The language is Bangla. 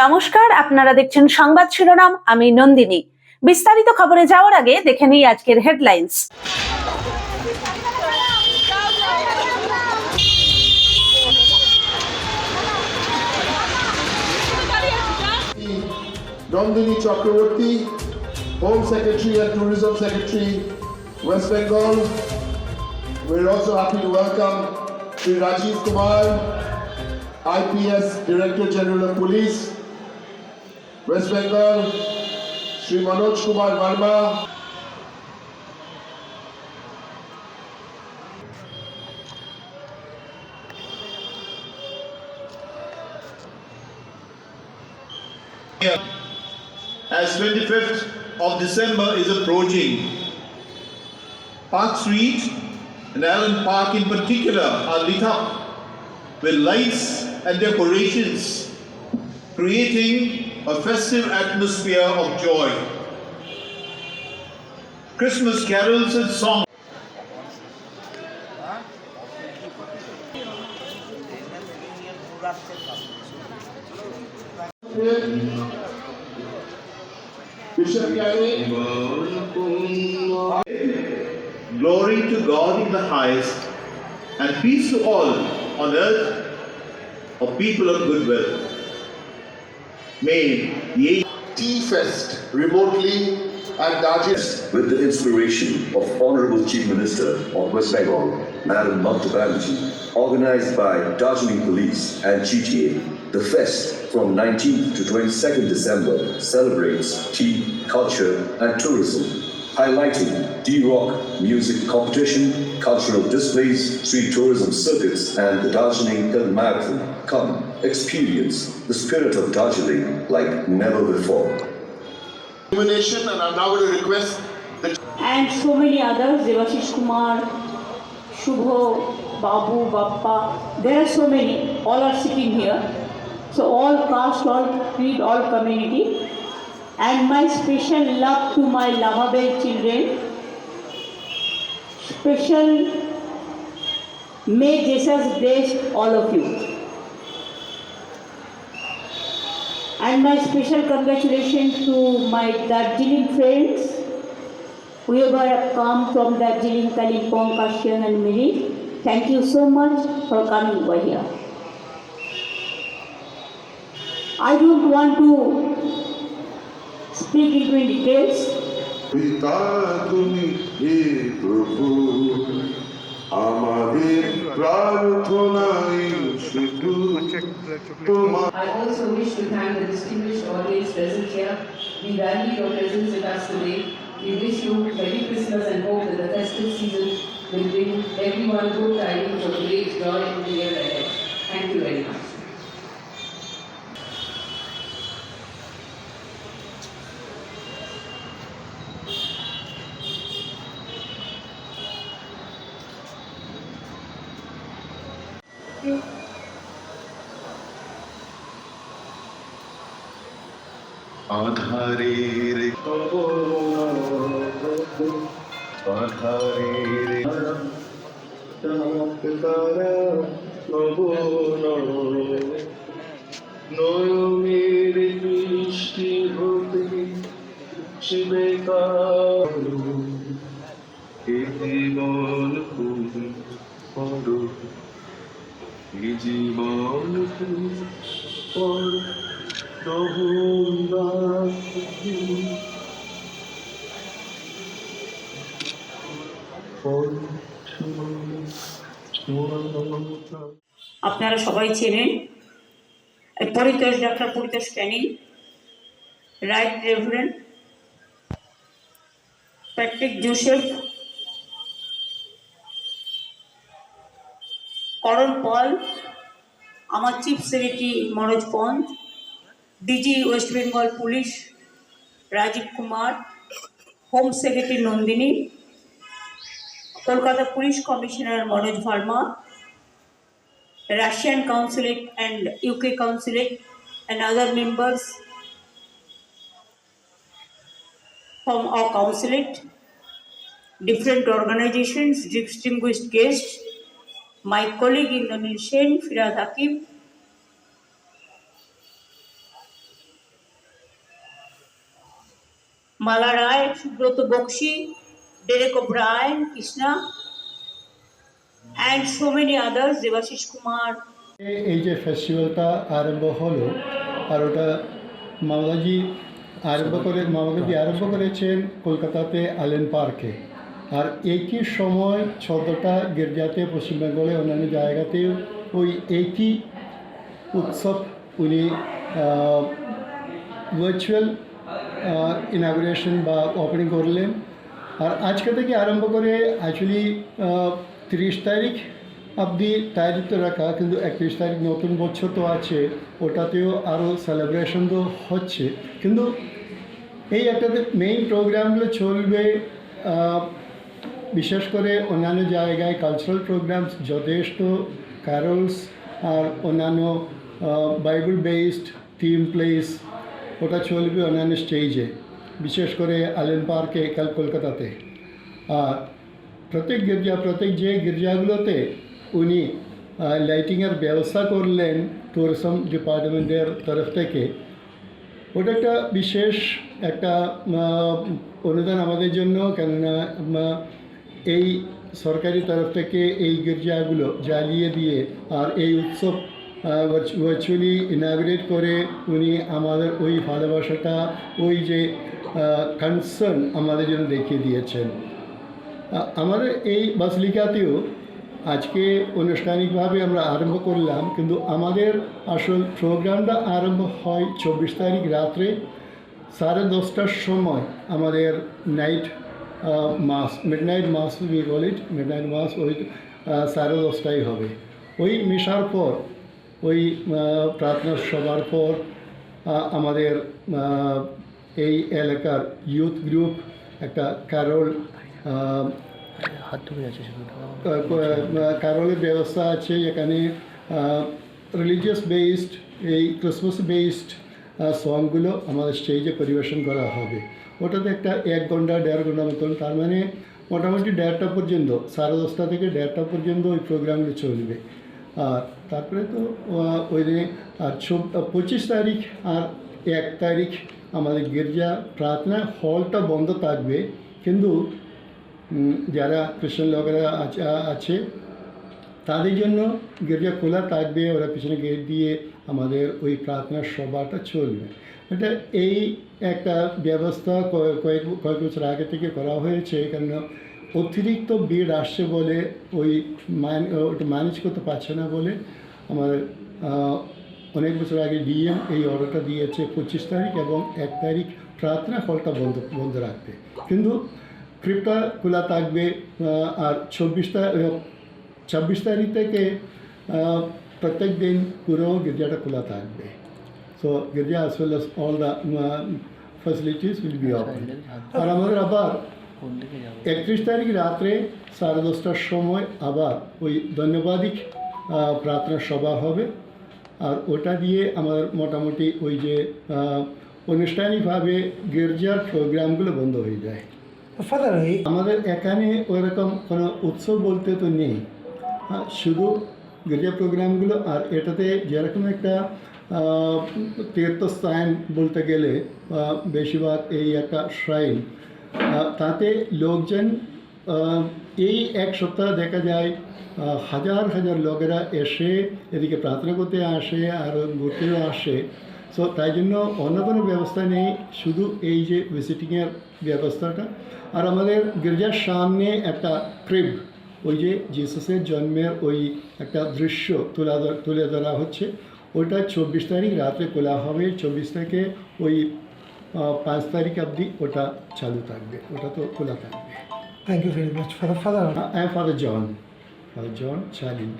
নমস্কার, আপনারা দেখছেন সংবাদ শিরোনাম, আমি নন্দিনী। বিস্তারিত খবরে যাওয়ার আগে দেখে নিই আজকের headlines. Nandini Chakraborty home secretary and tourism secretary West Bengal will also happy to welcome Shri Rajiv Kumar IPS director general of police Sri Manoj Kumar Verma, as 25th of December is approaching. Park Street and Allen Park in particular are lit up with lights and decorations, creating a festive atmosphere of joy. Christmas carols and songs. Glory to God in the highest, and peace to all on earth of people of goodwill. May ye Tea Fest remotely at Darjeeling. with the inspiration of Honorable Chief Minister of West Bengal, Madam Mamta Banerjee, organized by Darjeeling Police and GTA. The fest from 19th to 22nd December celebrates tea, culture and tourism, highlighting D-Rock music competition, cultural displays, street tourism circuits and the Darjeeling Film Marathon. Come, experience the spirit of Darjeeling like never before. Illumination and I'm now going to request the and so many others, Devashish Kumar, Shubho, Babu, Bappa, there are so many, all are sitting here. So all caste, all creed, all community. And my special love to my lovable children. Special may Jesus bless all of you. And my special congratulations to my Darjeeling friends whoever come from Darjeeling, Kalimpong, Kashian and Miri, thank you so much for coming over here. I don't want to speak into details. পিতা তুমি হে প্রভু আমাদের প্রার্থনাই শুধু তোমার I also wish to thank the distinguished audience present here. We value your presence with us today. We wish you Merry Christmas and hope that the festive season will bring everyone good tidings of great joy in the year ahead. Thank you very much. আধারের আধারের তারা নয়নের হতে শিবে এ জীবন তুমি পড়ো জীবন তুমি পড়ো আপনারা সবাই চেনেন Paritosh doctor Paritosh Canning, right reverend, Patrick Joseph Karan Paul, আমার chief secretary Manoj Pant, DG West Bengal police Rajeev Kumar home secretary Nandini Kolkata police commissioner Manoj Verma Russian consulate and UK consulate and other members from our consulate, different organizations, distinguished guests, my colleague Indonesian Firad Hakim, Rai, Subrata Bokshi, Derek O'Brien, Krishna, and so many others, Devashish Kumar, এ- এই যে ফেস্টিভ্যালটা আরম্ভ হলো আর ওটা মামলাজি আরম্ভ করে মামলাজি আরম্ভ করেছেন কলকাতাতে আলেন পার্কে। আর একই সময় চোদ্দোটা গির্জাতে পশ্চিমবঙ্গলে অন্যান্য জায়গাতেও ওই একই উৎসব উনি ভার্চুয়াল ইনাগুরেশন বা ওপেনিং করলেন। আর আজকে থেকে আরম্ভ করে অ্যাকচুয়ালি তিরিশ তারিখ অবধি তারিখ তো রাখা, কিন্তু একত্রিশ তারিখ নতুন বছর তো আছে, ওটাতেও আরও সেলিব্রেশন তো হচ্ছে। কিন্তু এই একটা মেইন প্রোগ্রামগুলো চলবে বিশেষ করে অন্যান্য জায়গায় কালচারাল প্রোগ্রামস যথেষ্ট ক্যারলস আর অন্যান্য বাইবেল বেসড থিম প্লেস ওটা চলবে অন্যান্য স্টেজে বিশেষ করে আলেন পার্কে, কাল কলকাতাতে। আর প্রত্যেক গির্জা, প্রত্যেক যে গির্জাগুলোতে উনি লাইটিংয়ের ব্যবস্থা করলেন ট্যুরিজম ডিপার্টমেন্টের তরফ থেকে। ওটা একটা বিশেষ একটা অনুদান আমাদের জন্য, কেননা এই সরকারি তরফ থেকে এই গির্জাগুলো জ্বালিয়ে দিয়ে আর এই উৎসব ভার্চুয়ালি ইনাগ্রেট করে উনি আমাদের ওই ভালোবাসাটা, ওই যে কনসার্ন আমাদের জন্য দেখিয়ে দিয়েছেন। আ- আমাদের এই বাসলিকাতেও আজকে আনুষ্ঠানিকভাবে আমরা আরম্ভ করলাম, কিন্তু আমাদের আসল প্রোগ্রামটা আরম্ভ হয় চব্বিশ তারিখ রাত্রে সাড়ে দশটার সময় আমাদের night mass midnight mass we ball midnight mass ওই সাড়ে দশটায় হবে। ওই মেশার পর ওই প্রার্থনা সবার পর আমাদের এই এলাকার ইউথ গ্রুপ একটা ক্যারল আহ, ক্যারলের ব্যবস্থা আছে এখানে রিলিজিয়াস বেসড এই ক্রিসমাস বেসড সংগুলো আমাদের স্টেজে পরিবেশন করা হবে। ওটাতে একটা এক ঘণ্টা দেড় ঘণ্টা মতন তার মানে মোটামুটি দেড়টা পর্যন্ত সাড়ে দশটা থেকে দেড়টা পর্যন্ত ওই প্রোগ্রামগুলো চলবে। তারপরে তো ওই দিনে আর পঁচিশ তারিখ আর এক তারিখ আমাদের গির্জা প্রার্থনা হলটা বন্ধ থাকবে। কিন্তু যারা খ্রিস্টান লোকেরা আছে তাদের জন্য গির্জা খোলা থাকবে। ওরা পিছনে গেট দিয়ে আমাদের ওই প্রার্থনা সভাটা চলবে। এটা এই একটা ব্যবস্থা কয়েক কয়েক কয়েক বছর আগে থেকে করা হয়েছে। কেন অতিরিক্ত ভিড় আসছে বলে ওই ওটা ম্যানেজ করতে পারছে না বলে আমার অনেক বছর আগে ডিএম এই অর্ডারটা দিয়েছে পঁচিশ তারিখ এবং এক তারিখ প্রার্থনা হলটা বন্ধ বন্ধ রাখতে কিন্তু ক্রিপটা খোলা থাকবে আর চব্বিশ তারিখ ছাব্বিশ তারিখ থেকে প্রত্যেক দিন পুরো গির্জাটা খোলা থাকবে। সো গির্জা as well as all the facilities will be আর আমাদের আবার একত্রিশ তারিখ রাত্রে সাড়ে দশটার সময় আবার ওই ধন্যবাদিক প্রার্থনা সভা হবে। আর ওটা দিয়ে আমাদের মোটামুটি ওই যে আনুষ্ঠানিকভাবে গির্জার প্রোগ্রামগুলো বন্ধ হয়ে যায়। ফাদার আমাদের এখানে ওরকম কোনো উৎসব বলতে তো নেই। হ্যাঁ, শুধু গির্জা প্রোগ্রামগুলো আর এটাতে যেরকম একটা তীর্থস্থান বলতে গেলে বেশিরভাগ এই একটা শ্রাইন তাতে লোকজন এই এক সপ্তাহ দেখা যায় হাজার হাজার লোকেরা এসে এদিকে প্রার্থনা করতে আসে আর ঘুরতেও আসে। সো তাই জন্য অন্য কোনো ব্যবস্থা নেই শুধু এই যে ভিজিটিংয়ের ব্যবস্থাটা। আর আমাদের গির্জার সামনে একটা ক্রিব ওই যে জিসাসের জন্মের ওই একটা দৃশ্য তুলে তুলে ধরা হচ্ছে। ওইটা চব্বিশ তারিখ রাত্রে খোলা হবে। চব্বিশ তারিখে ওই পাঁচ তারিখ অবধি ওটা চালু থাকবে ওটা তো খোলা থাকবে। Thank you very much father father হ্যাঁ father John father John child